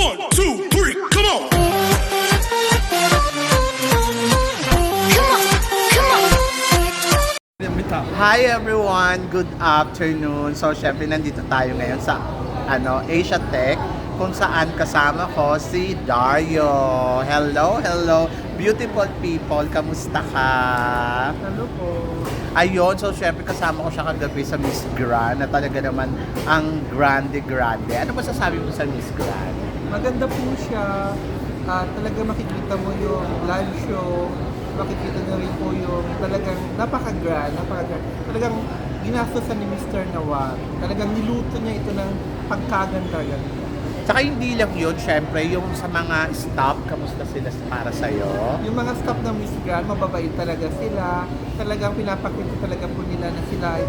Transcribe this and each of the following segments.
One, two, three, come on. Hi everyone! Good afternoon! So, syempre nandito tayo ngayon sa ano, Asia Tech kung saan kasama ko si Dario. Hello, hello! Beautiful people, kamusta ka? Hello po. Ayun, so syempre kasama ko siya kagabi sa Miss Grand na talaga naman ang grande-grande. Ano masasabi mo sa Miss Grand? Maganda po siya. Ah, talaga makikita mo yung live show. Makikita na rin po yung talagang napaka-grand, napaka-grand. Talagang ginastosan ni Mr. Nawal. Talagang niluto niya ito ng pagkaganda-ganda. Tsaka hindi lang yun, syempre yung sa mga staff, kamusta sila para sa'yo? Yung mga staff ng Miss Grand, mababait talaga sila. Talagang pinapakita talaga po nila na sila ay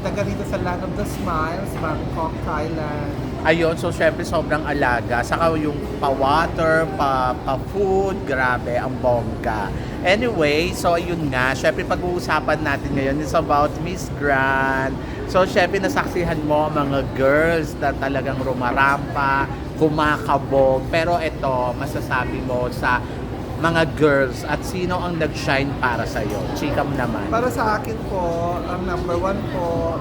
taga rito sa Land of the Smiles, Bangkok, Thailand. Ayun, so syempre sobrang alaga. Saka yung pa-water, pa- pa-food, grabe, ang bongga. Anyway, so ayun nga, syempre pag-uusapan natin ngayon is about Miss Grand. So syempre nasaksihan mo mga girls na talagang rumarampa, kumakabog. Pero ito, masasabi mo sa mga girls at sino ang nag-shine para sa'yo? Chika mo naman. Para sa akin po, ang number one po,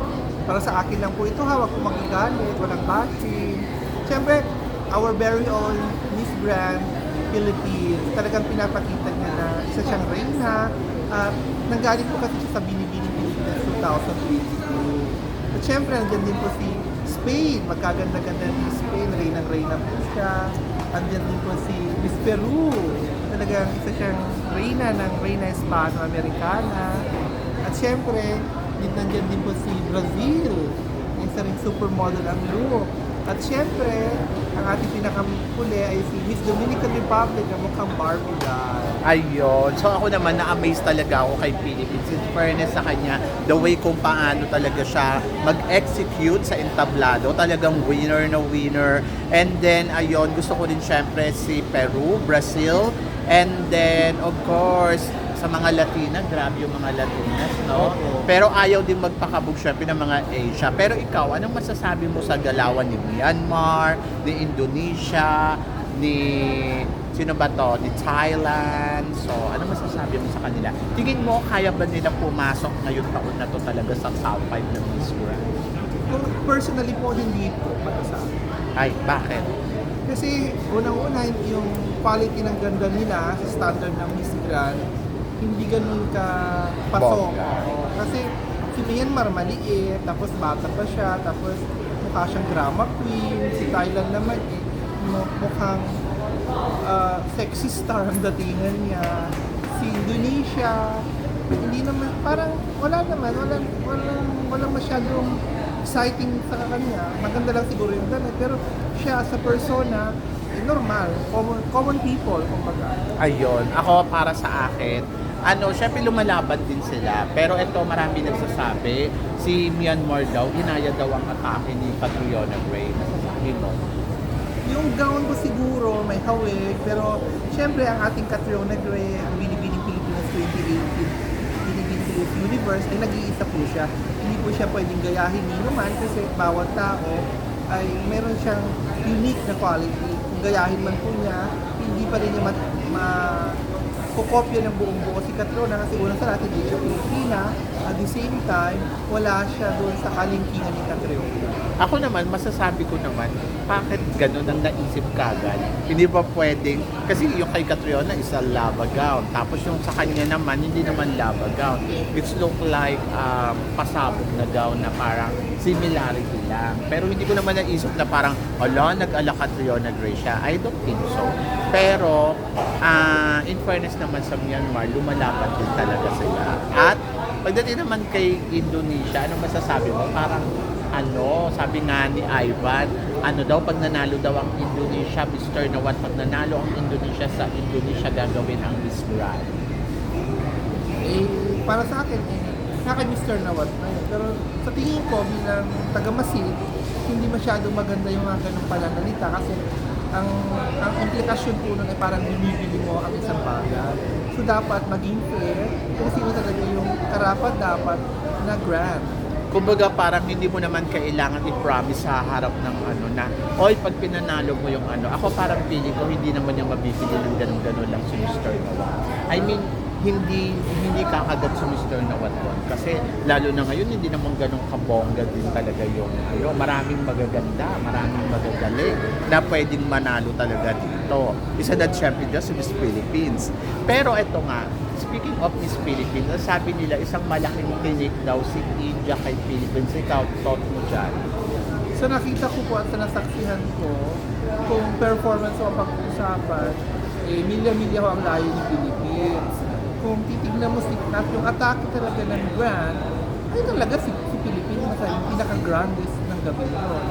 para sa akin lang po ito, hawak ko magagalit, walang bashing. Siyempre, our very own Miss Grand Philippines, talagang pinapakita niya na isa siyang reyna. At nanggaling po kasi siya sa Binibining Pilipinas 2022. At siyempre, andyan din po si Spain, magkaganda-ganda ni Spain, reynang-reyna po siya. Andyan din po si Miss Peru, talagang isa siyang reyna ng Reyna Hispano-Americana. At siyempre, din nandiyan din po si Brazil, isa rin supermodel ang look. At siyempre, ang ating pinakamuli ay si Miss Dominican Republic na mukhang Barbie doll. Ayun. So ako naman, na-amaze talaga ako kay Philippines. In fairness sa kanya, the way kung paano talaga siya mag-execute sa entablado. Talagang winner na winner. And then, ayun, gusto ko din syempre si Peru, Brazil. And then, of course, sa mga Latina, grabe yung mga Latinas, no? Oo. Pero ayaw din magpakabog syempre ng mga Asia. Pero ikaw, anong masasabi mo sa galawan ni Myanmar, ni Indonesia, ni sino ba to? Ni Thailand. So, ano masasabi mo sa kanila? Tingin mo, kaya ba nila pumasok ngayong taon na to talaga sa top 5 ng Miss Grand? Kung personally po, hindi po para sa akin. Ay, bakit? Kasi unang-una yung quality ng ganda nila sa standard ng Miss Grand, hindi ganun ka pasok. Oo. Kasi si Myanmar maliit, tapos bata pa siya, tapos mukha siyang drama queen. Si Thailand naman eh, mu- mukhang ah, sexy star ang datingan niya. Si Indonesia, hindi naman, parang wala naman, walang, walang, walang masyadong exciting sa kanya. Maganda lang siguro yung damit, pero siya sa persona, eh, normal, common, common people, kumbaga. Ayun, ako para sa akin, ano, syempre lumalaban din sila. Pero ito, marami nagsasabi, si Myanmar daw, inaya daw ang atake ni Catriona Gray. Masasabi mo? Yung gown ko siguro may hawig, pero syempre ang ating Catriona Gray, ang Binibining Pilipinas 2018, Binibining Miss Universe, ay nag-iisa po siya. Hindi po siya pwedeng gayahin ni naman kasi bawat tao ay meron siyang unique na quality. Kung gayahin man po niya, hindi pa rin niya ma, ma kukopya ng buong buo si Catriona kasi unang sa lahat hindi siya Pilipina. At the same time, wala siya doon sa kalingkingan ni Catriona. Ako naman, masasabi ko naman, bakit ganun ang naisip kagad? Hindi ba pwedeng, kasi yung kay Catriona is a lava gown. Tapos yung sa kanya naman, hindi naman lava gown. It's look like um, pasabog na gown na parang similarity lang. Pero hindi ko naman naisip na parang, ala, nag-ala Catriona Gray siya. I don't think so. Pero, ah, in fairness naman sa Myanmar, lumalaban din talaga sila. At, pagdating naman kay Indonesia, anong masasabi mo? Parang, ano, sabi nga ni Ivan, ano daw, pag nanalo daw ang Indonesia, Mr. Nawat, pag nanalo ang Indonesia sa Indonesia, gagawin ang Miss Grand. eh, para sa akin, eh, sa akin Mr. Nawat na yun. Pero sa tingin ko, bilang taga-masid, hindi masyadong maganda yung mga ganong pananalita kasi ang ang implikasyon po nun ay parang binibili mo ang isang bagay. So dapat maging fair kung sino talaga yung karapat dapat na grant. kumbaga parang hindi mo naman kailangan i-promise sa harap ng ano na, oy, pag pinanalo mo yung ano, ako parang feeling ko hindi naman yung mabibili ng ganun-ganun lang si Mr. Nawat. I mean, hindi hindi kakagat si Mr. Nawat doon. Kasi lalo na ngayon, hindi naman ganun kabongga din talaga yung ano. Maraming magaganda, maraming magagaling na pwedeng manalo talaga dito. Isa na syempre dyan si Miss Philippines. Pero eto nga, speaking of Miss Philippines, sabi nila isang malaking tinik daw si India kay Philippines. Ikaw, thought mo dyan? So nakita ko po at sa nasaksihan ko, kung performance o pag-uusapan, eh, milya-milya ho ang layo ni Philippines. Kung titignan mo si at yung atake talaga ng Grand, ay talaga si, si Philippines mas yung pinaka-grandest ng gabi yun.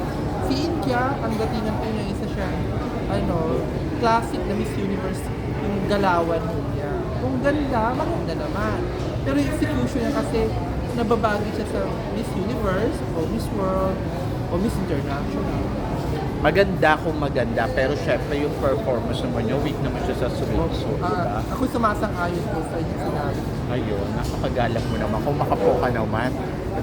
Si India, ang datingan po niya isa siya, ano, classic na Miss Universe, yung galawan niya. Kung ganda, maganda naman. Pero yung execution niya kasi, nababagi siya sa Miss Universe, o Miss World, o Miss International. Maganda kung maganda, pero syempre yung performance naman niya, weak naman siya sa di ba? Ah, ako sumasang-ayon po sa inyo sinabi. Ayun, napakagalang mo naman. Kung makapo ka naman,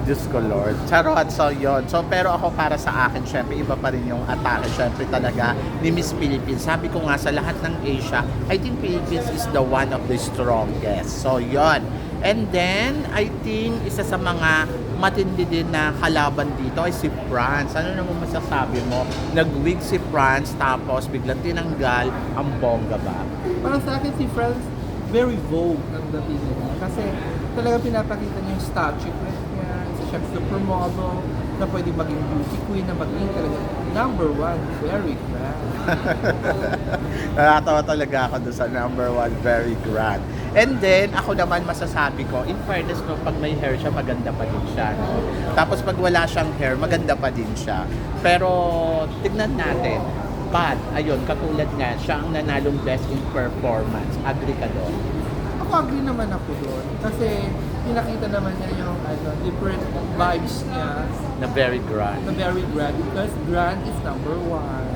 Diyos ko Lord. Charot, so yun. So, pero ako para sa akin, syempre, iba pa rin yung atake. Syempre talaga ni Miss Philippines. Sabi ko nga sa lahat ng Asia, I think Philippines is the one of the strongest. So, yun. And then, I think isa sa mga matindi din na kalaban dito ay si France. Ano naman masasabi mo? Nag-wig si France tapos biglang tinanggal ang bongga ba? Parang sa akin si France, very vogue ang dating niya. Kasi talagang pinapakita niya yung statuette niya, isa siya supermodel, na pwede maging beauty queen, na maging talaga number one, very grand. Nakatawa talaga ako doon sa number one, very grand. And then, ako naman masasabi ko, in fairness no, pag may hair siya, maganda pa din siya. No? Tapos pag wala siyang hair, maganda pa din siya. Pero, tignan natin. But, ayun, katulad nga, siya ang nanalong best in performance. Agree ka doon? Ako agree naman ako doon. Kasi pinakita naman niya yung ano, different vibes niya Na very grand. na very grand because grand is number one.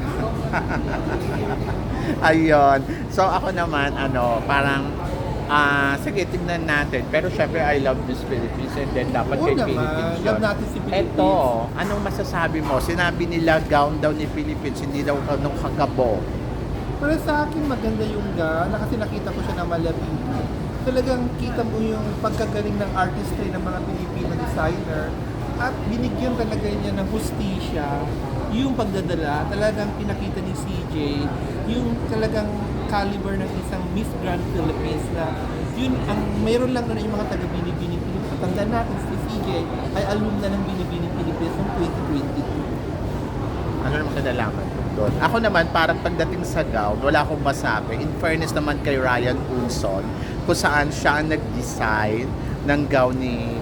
Ayun. So ako naman, ano, parang, ah, sige, tignan natin. Pero syempre, I love Miss Philippines and then dapat Oo kay naman. Philippines yun. Love natin si Philippines. Eto, anong masasabi mo? Sinabi nila gown daw ni Philippines, hindi daw anong kagabo. Para sa akin, maganda yung na kasi nakita ko siya na malapitan. Talagang kita mo yung pagkagaling ng artistry ng mga Pilipino designer at binigyan talaga niya ng hustisya yung pagdadala. Talagang pinakita ni CJ yung talagang caliber ng isang Miss Grand Philippines na yun ang mayroon lang na yung mga taga Binibini Philippines. Tandaan natin si CJ ay alumna ng Binibini Philippines noong 2022. Ano naman kadalaman doon? Ako naman, parang pagdating sa gown, wala akong masabi. In fairness naman kay Ryan Unson, kung saan siya ang nag-design ng gown ni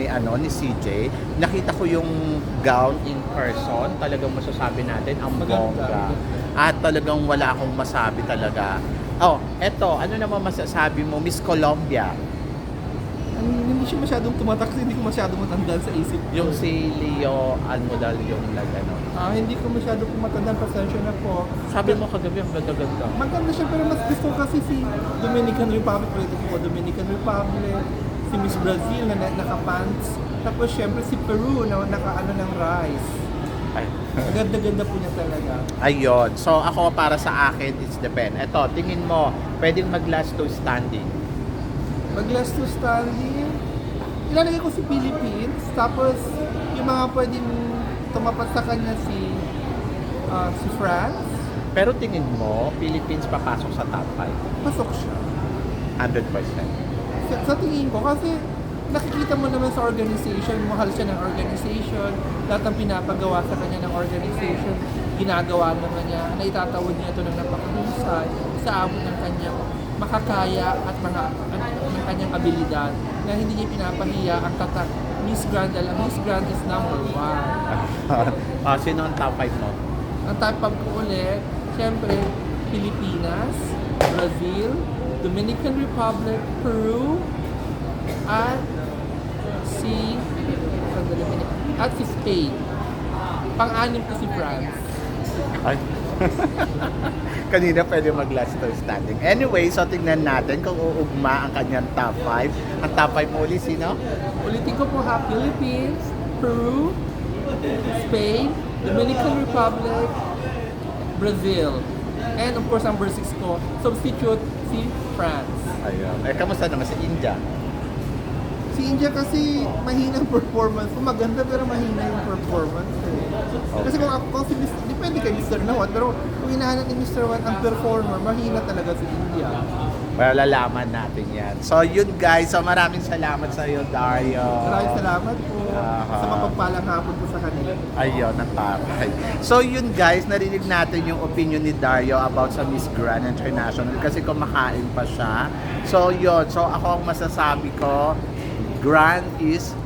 ni ano ni CJ. Nakita ko yung gown in person, talagang masasabi natin ang bongga. At talagang wala akong masabi talaga. Oh, eto, ano naman masasabi mo, Miss Colombia? Hindi siya masyadong tumatak hindi ko masyadong matandaan sa isip ko. Yung si Leo Almodal yung nag ano. Ah, hindi ko masyado po matandaan, pasensya na po. Sabi mo kagabi ang ganda-ganda. Maganda siya pero mas gusto ko kasi si Dominican Republic, ulit ko Dominican Republic, si Miss Brazil na na- naka-pants, tapos syempre si Peru na naka-ano ng rice. Ay. Ganda-ganda po niya talaga. Ayun. So ako para sa akin, it's depend. Ito, tingin mo, pwedeng mag-last to standing. Mag last to standing, ilalagay ko si Philippines, tapos yung mga pwedeng tumapat sa kanya si ah, si France, Pero tingin mo, Philippines papasok sa top 5. pasok siya. 100%. sa, sa tingin ko kasi nakikita mo naman sa organization, mahal siya ng organization, lahat ng pinapagawa sa kanya ng organization, ginagawa naman niya, na itatawag niya ito ng napakahusay sa abot ng kanyang makakaya at mga ng kanyang abilidad na hindi niya pinapahiya ang tatak Miss Grand dahil ang Miss Grand is number one. Ah, sino ang top 5 mo? Ang top 5 ko ulit, syempre, Pilipinas, Brazil, Dominican Republic, Peru, at si at si Spain. Pang-anim ko si France. Ay. Kanina pwede mag-last to standing. Anyway, so tingnan natin kung uugma ang kanyang top 5. Ang top 5 mo ulit, sino? Ulitin ko po ha, Philippines, Peru, Spain, Dominican Republic, Brazil. And of course, number 6 ko, substitute si France. Ayun. Eh, kamusta naman sa India? Si India kasi mahina ang performance. Kung maganda pero mahina yung performance eh. Kasi kung ako kung si Mr. Depende kay Mr. Nawat. Pero kung hinahanap ni Mr. Nawat ang performer, mahina talaga si India. Well, lalaman natin yan. So, yun guys. So, maraming salamat sa iyo, Dario. Maraming salamat po Aha. sa mapagpalang hapon po sa kanila. Ayun, ang taray. So yun guys, narinig natin yung opinion ni Dario about sa Miss Grand International kasi kumakain pa siya. So yun, so ako ang masasabi ko, grand is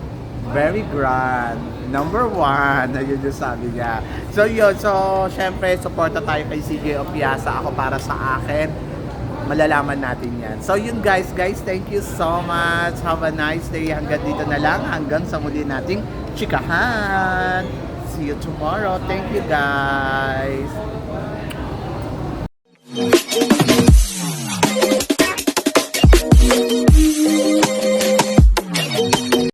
very grand. Number one, ayun yung sabi niya. So yun, so syempre, supporta tayo kay CJ Opiasa. Ako para sa akin, malalaman natin yan. So yun guys, guys, thank you so much. Have a nice day. Hanggang dito na lang. Hanggang sa muli nating chikahan. See you tomorrow. Thank you guys.